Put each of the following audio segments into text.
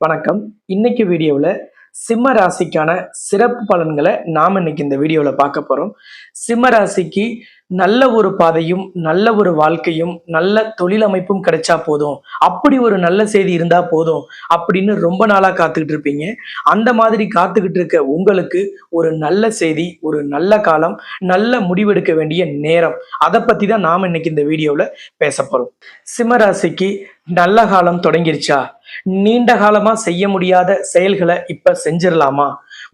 வணக்கம். இன்னைக்கு வீடியோவில் சிம்ம ராசிக்கான சிறப்பு பலன்களை நாம் இன்னைக்கு இந்த வீடியோவில் பார்க்க போகிறோம் சிம்ம ராசிக்கு நல்ல ஒரு பாதையும் நல்ல ஒரு வாழ்க்கையும் நல்ல தொழில் அமைப்பும் கிடைச்சா போதும். அப்படி ஒரு நல்ல செய்தி இருந்தால் போதும் அப்படின்னு ரொம்ப நாளாக காத்துக்கிட்டு இருப்பீங்க. அந்த மாதிரி காத்துக்கிட்டு இருக்க உங்களுக்கு ஒரு நல்ல செய்தி ஒரு நல்ல காலம் நல்ல முடிவெடுக்க வேண்டிய நேரம். அதை பற்றி தான் நாம் இன்னைக்கு இந்த வீடியோவில் பேச போகிறோம் சிம்ம ராசிக்கு நல்ல காலம் தொடங்கிருச்சா? நீண்ட காலமா செய்ய முடியாத செயல்களை இப்ப செஞ்சிடலாமா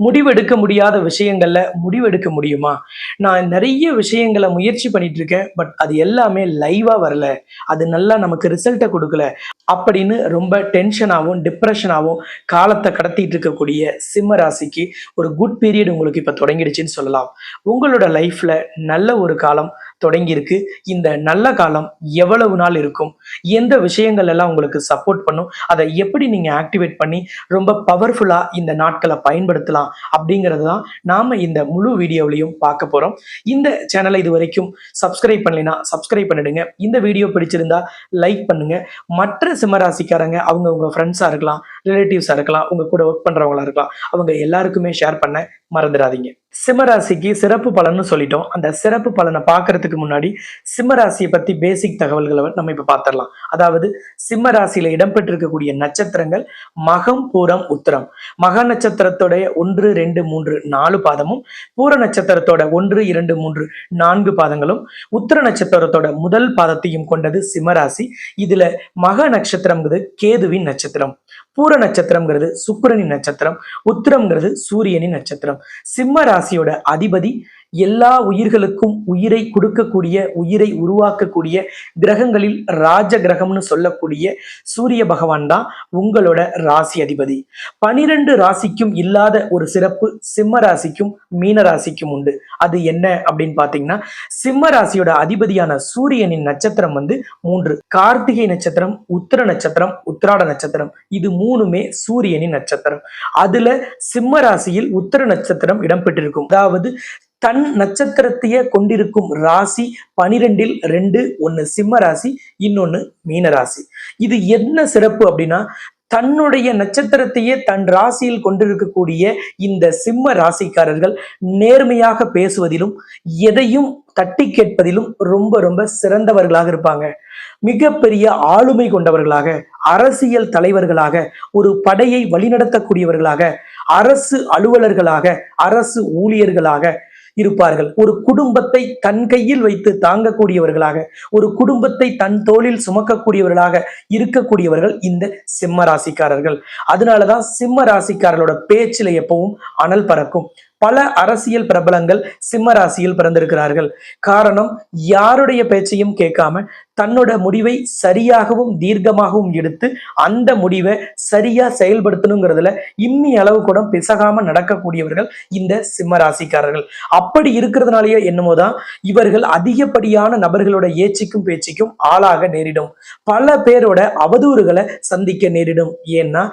முடிவெடுக்க முடியாத விஷயங்கள்ல முடிவெடுக்க முடியுமா? நான் நிறைய விஷயங்களை முயற்சி பண்ணிட்டு இருக்கேன் பட் அது எல்லாமே லைவா வரல. அது நல்லா நமக்கு ரிசல்ட்டை கொடுக்கல. அப்படின்னு ரொம்ப டென்ஷனாகவும் டிப்ரெஷனாகவும் காலத்தை கடத்திட்டு இருக்கக்கூடிய சிம்ம ராசிக்கு ஒரு குட் பீரியட் உங்களுக்கு இப்போ தொடங்கிடுச்சுன்னு சொல்லலாம். உங்களோட லைஃப்ல நல்ல ஒரு காலம் தொடங்கியிருக்கு. இந்த நல்ல காலம் எவ்வளவு நாள் இருக்கும்? எந்த விஷயங்கள் எல்லாம் உங்களுக்கு சப்போர்ட் பண்ணும்? அதை எப்படி நீங்கள் ஆக்டிவேட் பண்ணி ரொம்ப பவர்ஃபுல்லாக இந்த நாட்களை பயன்படுத்தலாம்? அப்படிங்கிறது தான் நாம இந்த முழு வீடியோவிலையும் பார்க்க போறோம். இந்த சேனலை இது வரைக்கும் சப்ஸ்கிரைப் பண்ணலைன்னா சப்ஸ்கிரைப் பண்ணிடுங்க. இந்த வீடியோ பிடிச்சிருந்தா லைக் பண்ணுங்க. மற்ற சிம்மராசிக்காரங்க அவங்க உங்க ஃப்ரெண்ட்ஸா இருக்கலாம். ரிலேட்டிவ்ஸாக இருக்கலாம் உங்கள் கூட ஒர்க் பண்றவங்களா இருக்கலாம் அவங்க எல்லாருக்குமே ஷேர் பண்ண மறந்துடாதீங்க. சிம்மராசிக்கு சிறப்பு பலன்னு சொல்லிட்டோம். அந்த சிறப்பு பலனை பார்க்கறதுக்கு முன்னாடி சிம்மராசியை பத்தி பேசிக் தகவல்களை நம்ம இப்போ பார்த்துடலாம் அதாவது சிம்மராசியில இடம்பெற்றிருக்கக்கூடிய நட்சத்திரங்கள் மகம் பூரம் உத்திரம். மக நட்சத்திரத்தோட ஒன்று ரெண்டு மூன்று நாலு பாதமும் பூர நட்சத்திரத்தோட ஒன்று இரண்டு மூன்று நான்கு பாதங்களும் உத்திர நட்சத்திரத்தோட முதல் பாதத்தையும் கொண்டது சிம்மராசி. இதுல மக நட்சத்திரம்ங்கிறது கேதுவின் நட்சத்திரம். பூர நட்சத்திரம்ங்கிறது சுக்கிரனின் நட்சத்திரம் உத்திரம்ங்கிறது சூரியனின் நட்சத்திரம். சிம்ம ராசியோட அதிபதி எல்லா உயிர்களுக்கும் உயிரை கொடுக்கக்கூடிய உயிரை உருவாக்கக்கூடிய கிரகங்களில் ராஜ கிரகம்னு சொல்லக்கூடிய சூரிய பகவான் தான் உங்களோட ராசி அதிபதி. பனிரெண்டு ராசிக்கும் இல்லாத ஒரு சிறப்பு சிம்ம ராசிக்கும் மீன ராசிக்கும் உண்டு. அது என்ன அப்படின்னு பாத்தீங்கன்னா சிம்ம ராசியோட அதிபதியான சூரியனின் நட்சத்திரம் வந்து மூன்று. கார்த்திகை நட்சத்திரம் உத்திர நட்சத்திரம் உத்திராட நட்சத்திரம். இது மூணுமே சூரியனின் நட்சத்திரம். அதுல சிம்ம ராசியில் உத்திர நட்சத்திரம் இடம்பெற்றிருக்கும். அதாவது தன் நட்சத்திரத்தையே கொண்டிருக்கும் ராசி பனிரெண்டில் ரெண்டு ஒன்னு சிம்ம ராசி இன்னொன்னு மீன ராசி. இது என்ன சிறப்பு அப்படின்னா தன்னுடைய நட்சத்திரத்தையே தன் ராசியில் கொண்டிருக்கக்கூடிய இந்த சிம்ம ராசிக்காரர்கள் நேர்மையாக பேசுவதிலும் எதையும் தட்டி கேட்பதிலும் ரொம்ப ரொம்ப சிறந்தவர்களாக இருப்பாங்க. மிகப்பெரிய ஆளுமை கொண்டவர்களாக அரசியல் தலைவர்களாக ஒரு படையை வழிநடத்தக்கூடியவர்களாக அரசு அலுவலர்களாக அரசு ஊழியர்களாக இருப்பார்கள். ஒரு குடும்பத்தை தன் கையில் வைத்து தாங்கக்கூடியவர்களாக ஒரு குடும்பத்தை தன் தோளில் சுமக்கக்கூடியவர்களாக இருக்கக்கூடியவர்கள் இந்த சிம்ம ராசிக்காரர்கள். அதனாலதான் சிம்ம ராசிக்காரர்களோட பேச்சில் எப்பவும் அனல் பறக்கும். பல அரசியல் பிரபலங்கள் சிம்ம ராசியில் பிறந்திருக்கிறார்கள். காரணம் யாருடைய பேச்சையும் கேட்காம தன்னோட முடிவை சரியாகவும் தீர்க்கமாகவும் எடுத்து அந்த முடிவை சரியா செயல்படுத்தணுங்கிறதுல இம்மி அளவு கூட பிசகாம நடக்கக்கூடியவர்கள் இந்த சிம்ம ராசிக்காரர்கள் அப்படி இருக்கிறதுனாலயே என்னமோதான் இவர்கள் அதிகப்படியான நபர்களோட ஏச்சிக்கும் பேச்சுக்கும் ஆளாக நேரிடும். பல பேரோட அவதூறுகளை சந்திக்க நேரிடும். ஏன்னா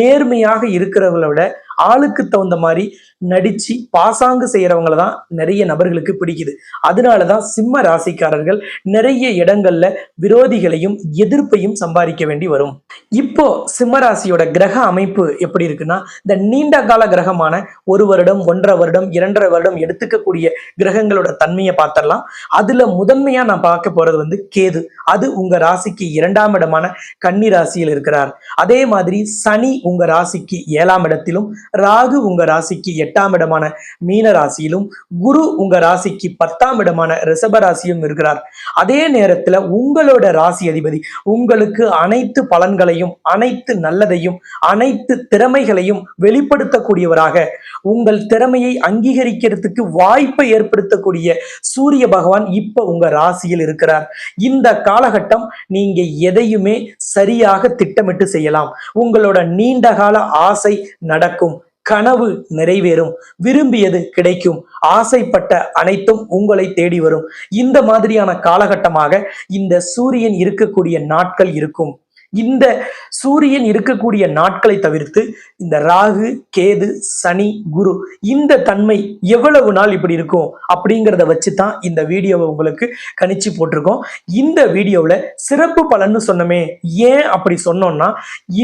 நேர்மையாக இருக்கிறவங்களோட ஆளுக்கு தகுந்த மாதிரி நடிச்சு பாசாங்கு செய்யறவங்களை தான் நிறைய நபர்களுக்கு பிடிக்குது. அதனாலதான் சிம்ம ராசிக்காரர்கள் நிறைய இடங்கள்ல விரோதிகளையும் எதிர்ப்பையும் சம்பாதிக்க வேண்டி வரும். இப்போ சிம்ம ராசியோட கிரக அமைப்பு எப்படி இருக்குன்னா இந்த நீண்ட கால கிரகமான ஒரு வருடம் ஒன்றரை வருடம் இரண்டரை வருடம் எடுத்துக்கக்கூடிய கிரகங்களோட தன்மையை பார்த்தரலாம் அதுல முதன்மையா நான் பார்க்க போறது வந்து கேது. அது உங்க ராசிக்கு இரண்டாம் இடமான கன்னி ராசியில் இருக்கிறார். அதே மாதிரி சனி உங்க ராசிக்கு ஏழாம் இடத்திலும் ராகு உங்க ராசிக்கு எட்டாம் இடமான மீன ராசியிலும் குரு உங்க ராசிக்கு பத்தாம் இடமான ரிஷப ராசியும் இருக்கிறார். அதே நேரத்துல உங்களோட ராசி அதிபதி உங்களுக்கு அனைத்து பலன்களையும் அனைத்து நல்லதையும் அனைத்து திறமைகளையும் வெளிப்படுத்தக்கூடியவராக உங்கள் திறமையை அங்கீகரிக்கிறதுக்கு வாய்ப்பை ஏற்படுத்தக்கூடிய சூரிய பகவான் இப்ப உங்க ராசியில் இருக்கிறார். இந்த காலகட்டம் நீங்க எதையுமே சரியாக திட்டமிட்டு செய்யலாம். உங்களோட நீண்ட கால ஆசை நடக்கும். கனவு நிறைவேறும். விரும்பியது கிடைக்கும். ஆசைப்பட்ட அனைத்தும் உங்களை தேடி வரும். இந்த மாதிரியான காலகட்டமாக இந்த சூரியன் இருக்கக்கூடிய நாட்கள் இருக்கும். இந்த சூரியன் இருக்கக்கூடிய நாட்களை தவிர்த்து இந்த ராகு கேது சனி குரு இந்த தன்மை எவ்வளவு நாள் இப்படி இருக்கும் அப்படிங்கிறத வச்சு தான் இந்த வீடியோவை உங்களுக்கு கணிச்சு போட்டிருக்கோம். இந்த வீடியோவில் சிறப்பு பலன்னு சொன்னமே. ஏன் அப்படி சொன்னோம்னா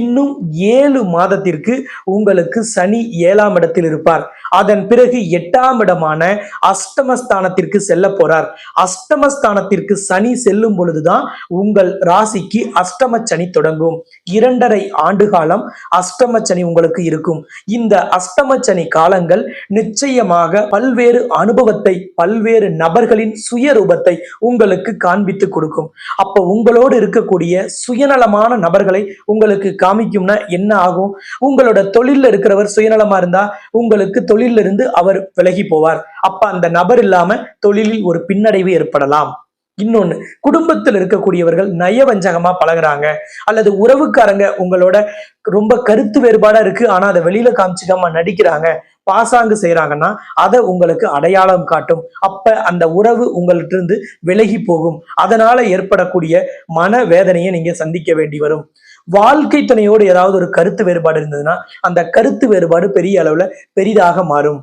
இன்னும் ஏழு மாதத்திற்கு உங்களுக்கு சனி ஏழாம் இடத்தில் இருப்பார். அதன் பிறகு எட்டாம் இடமான அஷ்டமஸ்தானத்திற்கு செல்ல போறார். அஷ்டமஸ்தானத்திற்கு சனி செல்லும் பொழுதுதான் உங்கள் ராசிக்கு அஷ்டம சனி தொடங்கும். இரண்டரை ஆண்டு காலம் அஷ்டம சனி உங்களுக்கு இருக்கும். இந்த அஷ்டம சனி காலங்கள் நிச்சயமாக பல்வேறு அனுபவத்தை பல்வேறு நபர்களின் சுயரூபத்தை உங்களுக்கு காண்பித்து கொடுக்கும். அப்ப உங்களோடு இருக்கக்கூடிய சுயநலமான நபர்களை உங்களுக்கு காமிக்கும்னா என்ன ஆகும்? உங்களோட தொழில்ல இருக்கிறவர் சுயநலமா இருந்தா உங்களுக்கு தொழில் இருந்து அவர் விலகி போவார். அப்ப அந்த நபர் இல்லாம தொழிலில் ஒரு பின்னடைவு ஏற்படலாம். இன்னொன்னு குடும்பத்தில் இருக்கக்கூடியவர்கள் நயவஞ்சகமா பழகுறாங்க. அல்லது உறவுக்காரங்க உங்களோட ரொம்ப கருத்து வேறுபாடா இருக்கு ஆனா அதை வெளியில காமிச்சிக்காம நடிக்கிறாங்க பாசாங்கு செய்யறாங்கன்னா அதை உங்களுக்கு அடையாளம் காட்டும். அப்ப அந்த உறவு உங்கள்கிட்ட இருந்து விலகி போகும். அதனால ஏற்படக்கூடிய மன வேதனையை நீங்க சந்திக்க வேண்டி வரும். வாழ்க்கை துணையோடு ஏதாவது ஒரு கருத்து வேறுபாடு இருந்ததுன்னா அந்த கருத்து வேறுபாடு பெரிய அளவுல பெரிதாக மாறும்.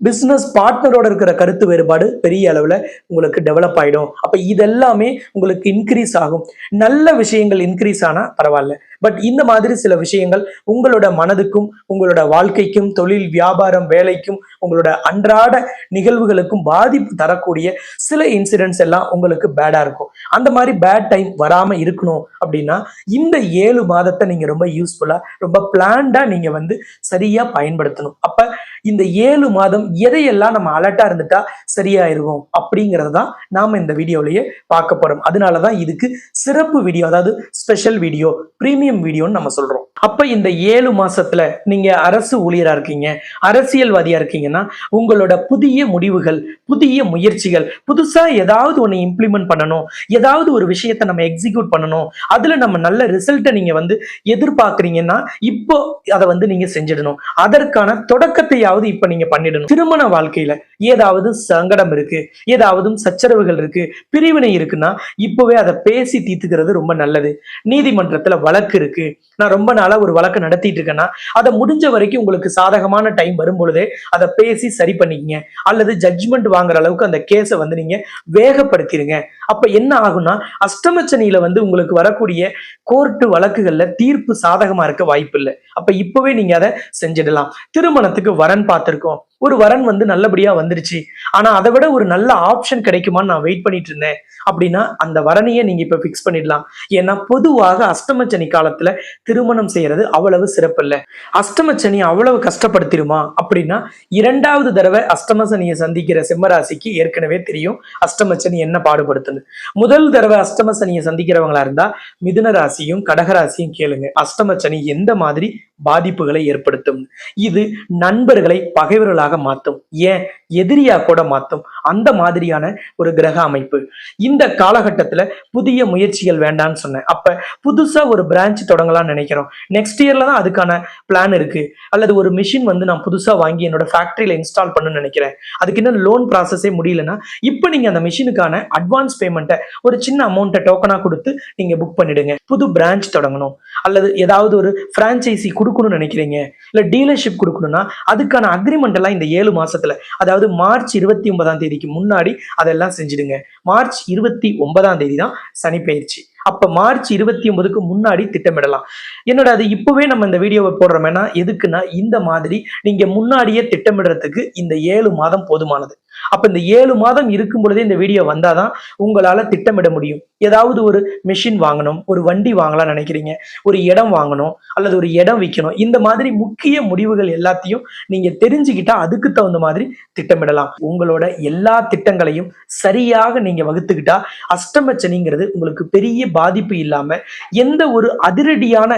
பிஸ்னஸ் பார்ட்னரோட இருக்கிற கருத்து வேறுபாடு பெரிய அளவுல உங்களுக்கு டெவலப் ஆயிடும். அப்ப இதெல்லாமே உங்களுக்கு இன்க்ரீஸ் ஆகும். நல்ல விஷயங்கள் இன்க்ரீஸ் ஆனா பரவாயில்ல. பட் இந்த மாதிரி சில விஷயங்கள் உங்களோட மனதுக்கும் உங்களோட வாழ்க்கைக்கும் தொழில் வியாபாரம் வேலைக்கும் உங்களோட அன்றாட நிகழ்வுகளுக்கும் பாதிப்பு தரக்கூடிய சில இன்சிடென்ட்ஸ் எல்லாம் உங்களுக்கு பேடா இருக்கும். அந்த மாதிரி பேட் டைம் வராம இருக்கணும் அப்படின்னா இந்த ஏழு மாதத்தை நீங்க ரொம்ப யூஸ்ஃபுல்லா ரொம்ப பிளான்டா நீங்க வந்து சரியா பயன்படுத்தணும். அப்ப இந்த ஏழு மாதம் எதையெல்லாம் நம்ம அலர்ட்டா இருந்துட்டா சரியா இருக்கும் அப்படிங்கறது தான் நாம இந்த வீடியோலயே பார்க்க போறோம். அதனாலதான் இதுக்கு சிறப்பு வீடியோ அதாவது ஸ்பெஷல் வீடியோ ப்ரீமியம் வீடியோன்னு நம்ம சொல்றோம். அப்ப இந்த ஏழு மாசத்துல நீங்க அரசு ஊழியரா இருக்கீங்க அரசியல்வாதியா இருக்கீங்கன்னா உங்களோட புதிய முடிவுகள் புதிய முயற்சிகள் புதுசா ஏதாவது ஒண்ணு இம்ப்ளிமெண்ட் பண்ணணும் ஏதாவது ஒரு விஷயத்தை நம்ம எக்ஸிக்யூட் பண்ணணும் அதுல நம்ம நல்ல ரிசல்ட்டை நீங்க வந்து எதிர்பார்க்கறீங்கன்னா இப்போ அதை வந்து நீங்க செஞ்சிடணும். அதற்கான தொடக்கத்தையாவது இப்ப நீங்க பண்ணிடணும். திருமண வாழ்க்கையில ஏதாவது சங்கடம் இருக்கு ஏதாவது சச்சரவுகள் இருக்கு பிரிவினை இருக்குன்னா இப்பவே அதை பேசி தீர்த்துக்கிறது ரொம்ப நல்லது. நீதிமன்றத்துல வழக்கு இருக்கு. நான் ரொம்ப நாளா ஒரு வழக்கு நடத்திட்டு இருக்கேன்னா அதை முடிஞ்ச வரைக்கும் உங்களுக்கு சாதகமான டைம் வரும் பொழுதே அதை பேசி சரி பண்ணிக்கங்க. அல்லது ஜட்ஜ்மெண்ட் வாங்குற அளவுக்கு அந்த கேஸை வந்து நீங்க வேகப்படுத்திடுங்க அப்ப என்ன ஆகும்னா அஷ்டமச்சனியில வந்து உங்களுக்கு வரக்கூடிய கோர்ட்டு வழக்குகள்ல தீர்ப்பு சாதகமா இருக்க வாய்ப்பு இல்லை அப்ப இப்பவே நீங்க அதை செஞ்சிடலாம். திருமணத்துக்கு வரன் பார்த்திருக்கோம். ஒரு வரன் வந்து நல்லபடியா வந்துருச்சு. ஆனா அதை விட ஒரு நல்ல ஆப்ஷன் கிடைக்குமான்னு நான் வெயிட் பண்ணிட்டு இருந்தேன். அப்படின்னா அந்த வரனையே நீங்க இப்ப பிக்ஸ் பண்ணிடலாம். ஏன்னா பொதுவாக அஷ்டமச்சனி காலத்துல திருமணம் செய்யறது அவ்வளவு சிறப்பு இல்லை அஷ்டமச்சனி அவ்வளவு கஷ்டப்படுத்திடுமா? அப்படின்னா இரண்டாவது தடவை அஷ்டமசனியை சந்திக்கிற சிம்மராசிக்கு ஏற்கனவே தெரியும் அஷ்டமச்சனி என்ன பாடுபடுத்துன்னு. முதல் தடவை அஷ்டமசனியை சந்திக்கிறவங்களா இருந்தா மிதுன ராசியும் கடகராசியும் கேளுங்க. அஷ்டமச்சனி எந்த மாதிரி பாதிப்புகளை ஏற்படுத்தும். இது நண்பர்களை பகைவர்களாக மாற்றும் ஏன்? எதிரியா கூட மாற்றும் அந்த மாதிரியான ஒரு கிரக அமைப்பு. இந்த காலகட்டத்துல புதிய முயற்சிகள் வேண்டான்னு சொன்னேன். அப்ப புதுசா ஒரு பிரான்ச் தொடங்கலாம்னு நினைக்கிறோம். நெக்ஸ்ட் இயர்ல தான் அதுக்கான பிளான் இருக்கு. அல்லது ஒரு மிஷின் வந்து நான் புதுசா வாங்கி என்னோட ஃபேக்டரியில இன்ஸ்டால் பண்ணணும்னு நினைக்கிறேன். அதுக்கு இன்னும் லோன் ப்ராசஸே முடியலன்னா இப்போ நீங்க அந்த மிஷினுக்கான அட்வான்ஸ் பேமெண்ட்டை ஒரு சின்ன அமௌண்ட்டை டோக்கனா கொடுத்து நீங்க புக் பண்ணிடுங்க. புது பிரான்ச் தொடங்கணும். அல்லது ஏதாவது ஒரு பிரான்ச்சைசி கொடுக்கணும்னு நினைக்கிறீங்க? இல்லை டீலர்ஷிப் கொடுக்கணும்னா அதுக்கான அக்ரிமெண்ட் எல்லாம் இந்த ஏழு மாசத்துல அதாவது மார்ச் இருபத்தி ஒன்பதாம் தேதிக்கு முன்னாடி அதெல்லாம் செஞ்சிடுங்க. மார்ச் இருபத்தி ஒன்பதாம் தேதி தான் சனி பயிற்சி. அப்ப மார்ச் இருபத்தி ஒன்பதுக்கு முன்னாடி திட்டமிடலாம். என்னோட அது இப்பவே நம்ம இந்த வீடியோவை போடுறோம்னா எதுக்குன்னா இந்த மாதிரி நீங்க முன்னாடியே திட்டமிடுறதுக்கு இந்த ஏழு மாதம் போதுமானது. அப்ப இந்த ஏழு மாதம் இருக்கும் பொழுதே இந்த வீடியோ வந்தாதான் உங்களால திட்டமிட முடியும். ஏதாவது ஒரு மிஷின் வாங்கணும் ஒரு வண்டி வாங்கலாம் நினைக்கிறீங்க ஒரு இடம் வாங்கணும் அல்லது ஒரு இடம் விற்கணும் இந்த மாதிரி முக்கிய முடிவுகள் எல்லாத்தையும் நீங்க தெரிஞ்சுக்கிட்டா அதுக்கு தகுந்த மாதிரி திட்டமிடலாம். உங்களோட எல்லா திட்டங்களையும் சரியாக நீங்க வகுத்துக்கிட்டா அஷ்டமச்சனிங்கிறது உங்களுக்கு பெரிய பாதிப்பு இல்லாம எந்த ஒரு அதிரடியான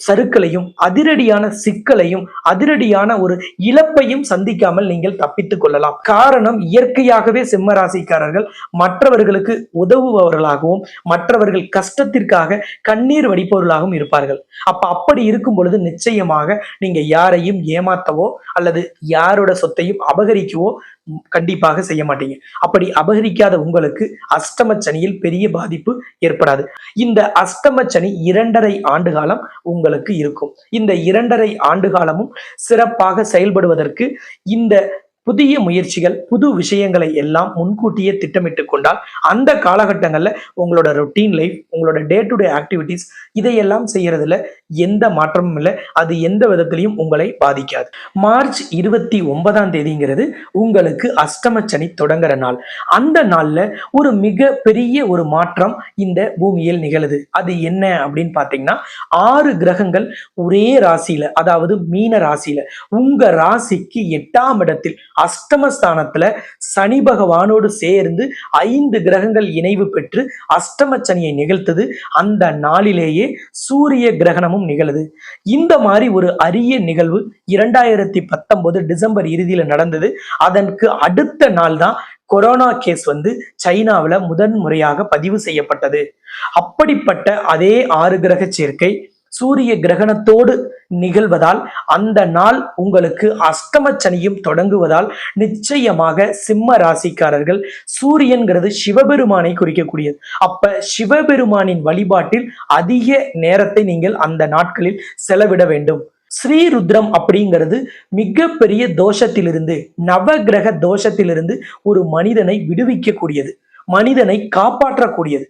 சறுக்களையும் அதிரடியான சிக்கலையும் அதிரடியான ஒரு இழப்பையும் சந்திக்காமல் நீங்கள் தப்பித்துக் கொள்ளலாம். காரணம் இயற்கையாகவே சிம்ம ராசிக்காரர்கள் மற்றவர்களுக்கு உதவுபவர்களாகவும் மற்றவர்கள் கஷ்டத்திற்காக கண்ணீர் வடிப்பவர்களாகவும் இருப்பார்கள். அப்ப அப்படி இருக்கும் பொழுது நிச்சயமாக நீங்க யாரையும் ஏமாத்தவோ அல்லது யாரோட சொத்தையும் அபகரிக்கவோ கண்டிப்பாக செய்ய மாட்டீங்க. அப்படி அபகரிக்காத உங்களுக்கு அஷ்டம சனியில் பெரிய பாதிப்பு ஏற்படாது. இந்த அஷ்டம சனி இரண்டரை ஆண்டு காலம் உங்களுக்கு இருக்கும். இந்த இரண்டரை ஆண்டு காலமும் சிறப்பாக செயல்படுவதற்கு இந்த புதிய முயற்சிகள் புது விஷயங்களை எல்லாம் முன்கூட்டியே திட்டமிட்டு கொண்டால் அந்த காலகட்டங்கள்ல உங்களோட ரொட்டீன் லைஃப் உங்களோட டே டு டே ஆக்டிவிட்டீஸ் இதையெல்லாம் செய்யறதுல எந்த மாற்றமும் இல்லை. அது எந்த விதத்திலையும் உங்களை பாதிக்காது. மார்ச் இருபத்தி ஒன்பதாம் தேதிங்கிறது உங்களுக்கு அஷ்டம சனி தொடங்குற நாள். அந்த நாள்ல ஒரு மிக பெரிய ஒரு மாற்றம் இந்த பூமியில் நிகழுது. அது என்ன அப்படின்னு பார்த்தீங்கன்னா ஆறு கிரகங்கள் ஒரே ராசியில அதாவது மீன ராசியில உங்க ராசிக்கு எட்டாம் இடத்தில் அஷ்டமஸ்தானத்துல சனி பகவானோடு சேர்ந்து ஐந்து கிரகங்கள் இணைவு பெற்று அஷ்டம சனியை நிகழ்த்தது. அந்த நாளிலேயே சூரிய கிரகணமும் நிகழுது. இந்த மாதிரி ஒரு அரிய நிகழ்வு இரண்டாயிரத்தி பத்தொன்பது டிசம்பர் இறுதியில நடந்தது. அதற்கு அடுத்த நாள் தான் கொரோனா கேஸ் வந்து சைனாவில் முதன் முறையாக பதிவு செய்யப்பட்டது. அப்படிப்பட்ட அதே ஆறு கிரக சேர்க்கை சூரிய கிரகணத்தோடு நிகழ்வதால் அந்த நாள் உங்களுக்கு அஷ்டம சனியும் தொடங்குவதால் நிச்சயமாக சிம்ம ராசிக்காரர்கள் சூரியன்கிறது சிவபெருமானை குறிக்கக்கூடியது. அப்ப சிவபெருமானின் வழிபாட்டில் அதிக நேரத்தை நீங்கள் அந்த நாட்களில் செலவிட வேண்டும். ஸ்ரீருத்ரம் அப்படிங்கிறது மிகப்பெரிய தோஷத்திலிருந்து நவகிரக தோஷத்திலிருந்து ஒரு மனிதனை விடுவிக்கக்கூடியது. மனிதனை காப்பாற்றக்கூடியது.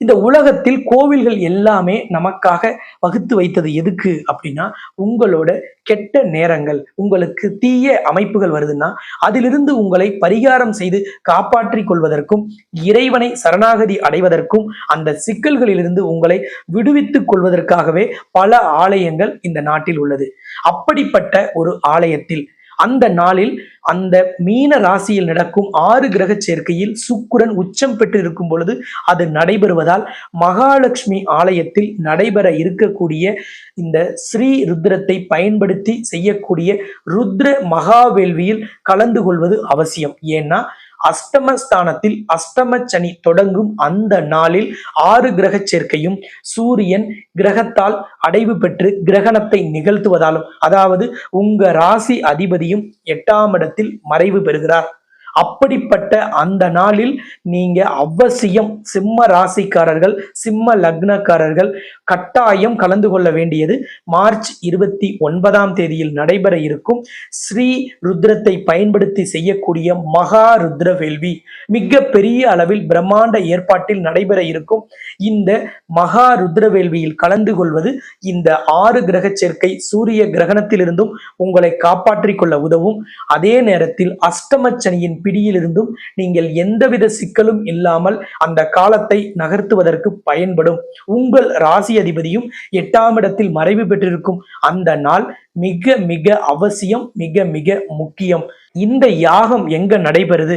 இந்த உலகத்தில் கோவில்கள் எல்லாமே நமக்காக வகுத்து வைத்தது எதுக்கு அப்படின்னா உங்களோட கெட்ட நேரங்கள் உங்களுக்கு தீய அமைப்புகள் வருதுன்னா அதிலிருந்து உங்களை பரிகாரம் செய்து காப்பாற்றிக் கொள்வதற்கும் இறைவனை சரணாகதி அடைவதற்கும் அந்த சிக்கல்களிலிருந்து உங்களை விடுவித்துக் கொள்வதற்காகவே பல ஆலயங்கள் இந்த நாட்டில் உள்ளது. அப்படிப்பட்ட ஒரு ஆலயத்தில் அந்த நாளில் அந்த மீன ராசியில் நடக்கும் ஆறு கிரக சேர்க்கையில் சுக்குரன் உச்சம் பெற்று இருக்கும் பொழுது அது நடைபெறுவதால் மகாலட்சுமி ஆலயத்தில் நடைபெற இருக்கக்கூடிய இந்த ஸ்ரீ ருத்ரத்தை பயன்படுத்தி செய்யக்கூடிய ருத்ர மகாவேள்வியில் கலந்து கொள்வது அவசியம். ஏன்னா அஷ்டமஸ்தானத்தில் அஷ்டம சனி தொடங்கும் அந்த நாளில் ஆறு கிரக சேர்க்கையும் சூரியன் கிரகத்தால் அடைவு பெற்று கிரகணத்தை நிகழ்த்துவதாலும் அதாவது உங்க ராசி அதிபதியும் எட்டாம் இடத்தில் மறைவு பெறுகிறார். அப்படிப்பட்ட அந்த நாளில் நீங்க அவசியம் சிம்ம ராசிக்காரர்கள் சிம்ம லக்னக்காரர்கள் கட்டாயம் கலந்து கொள்ள வேண்டியது மார்ச் இருபத்தி ஒன்பதாம் தேதியில் நடைபெற இருக்கும் ஸ்ரீ ருத்ரத்தை பயன்படுத்தி செய்யக்கூடிய மகா ருத்ர வேள்வி. மிக பெரிய அளவில் பிரம்மாண்ட ஏற்பாட்டில் நடைபெற இருக்கும் இந்த மகா ருத்ர வேள்வியில் கலந்து கொள்வது இந்த ஆறு கிரக சேர்க்கை சூரிய கிரகணத்திலிருந்தும் உங்களை காப்பாற்றிக் கொள்ள உதவும். அதே நேரத்தில் அஷ்டம சனியின் பிடியிலிருந்தும் நீங்கள் எந்தவித சிக்கலும் இல்லாமல் அந்த காலத்தை நகர்த்துவதற்கு பயன்படும். உங்கள் ராசி அதிபதியும் எட்டாம் இடத்தில் மறைவு பெற்றிருக்கும் அந்த நாள் மிக மிக அவசியம் மிக மிக முக்கியம். இந்த யாகம் எங்க நடைபெறுது?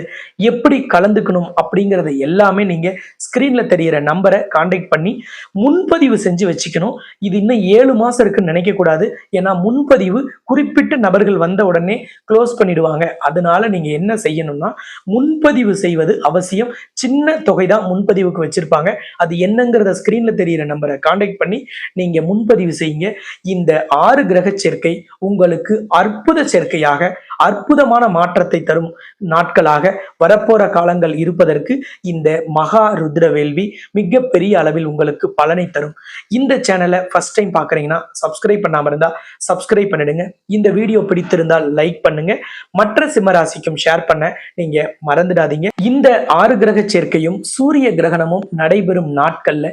எப்படி கலந்துக்கணும் அப்படிங்கறத எல்லாமே நீங்க ஸ்கிரீன்ல தெரியிற நம்பரை காண்டாக்ட் பண்ணி முன்பதிவு செஞ்சு வச்சுக்கணும். இது இன்னும் ஏழு மாசம் இருக்குன்னு நினைக்க கூடாது. ஏன்னா முன்பதிவு குறிப்பிட்ட நபர்கள் வந்த உடனே க்ளோஸ் பண்ணிடுவாங்க. அதனால நீங்க என்ன செய்யணும்னா முன்பதிவு செய்வது அவசியம். சின்ன தொகை தான் முன்பதிவுக்கு வச்சிருப்பாங்க. அது என்னங்கிறத ஸ்கிரீன்ல தெரியிற நம்பரை காண்டாக்ட் பண்ணி நீங்க முன்பதிவு செய்யுங்க. இந்த ஆறு கிரக சேர்க்கை உங்களுக்கு அற்புத சேர்க்கையாக அற்புதமான மாற்றத்தை தரும் நாட்களாக வரப்போற காலங்கள் இருப்பதற்கு இந்த மகா ருத்ர வேள்வி மிகப்பெரிய அளவில் உங்களுக்கு பலனை தரும். இந்த சேனலை ஃபர்ஸ்ட் டைம் பார்க்குறீங்கன்னா சப்ஸ்கிரைப் பண்ணாம இருந்தால் சப்ஸ்கிரைப் பண்ணிடுங்க. இந்த வீடியோ பிடித்திருந்தால் லைக் பண்ணுங்க. மற்ற சிம்மராசிக்கும் ஷேர் பண்ண நீங்க மறந்துடாதீங்க. இந்த ஆறு கிரக சேர்க்கையும் சூரிய கிரகணமும் நடைபெறும் நாட்கள்ல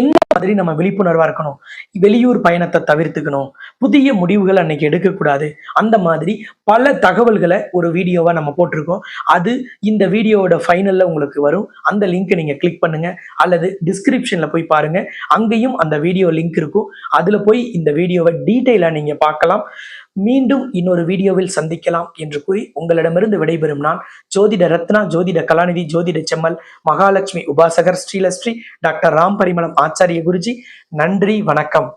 என்ன மாதிரி நம்ம விழிப்புணர்வா இருக்கணும்? வெளியூர் பயணத்தை தவிர்த்துக்கணும். புதிய முடிவுகள் அன்னைக்கு எடுக்கக்கூடாது. அந்த மாதிரி பல தகவல்களை ஒரு வீடியோவாக நம்ம போட்டிருக்கோம். அது இந்த வீடியோவோட ஃபைனலில் உங்களுக்கு வரும். அந்த லிங்க்கை நீங்கள் கிளிக் பண்ணுங்கள் அல்லது டிஸ்கிரிப்ஷனில் போய் பாருங்கள் அங்கேயும் அந்த வீடியோ லிங்க் இருக்கும். அதில் போய் இந்த வீடியோவை டீட்டெயிலாக நீங்கள் பார்க்கலாம். மீண்டும் இன்னொரு வீடியோவில் சந்திக்கலாம் என்று கூறி உங்களிடமிருந்து விடைபெறும் நான் ஜோதிட ரத்னா ஜோதிட கலாநிதி ஜோதிட செம்மல் மகாலட்சுமி உபாசகர் ஸ்ரீலஸ்ரீ டாக்டர் ராம் பரிமளம் ஆச்சாரிய குருஜி. நன்றி வணக்கம்.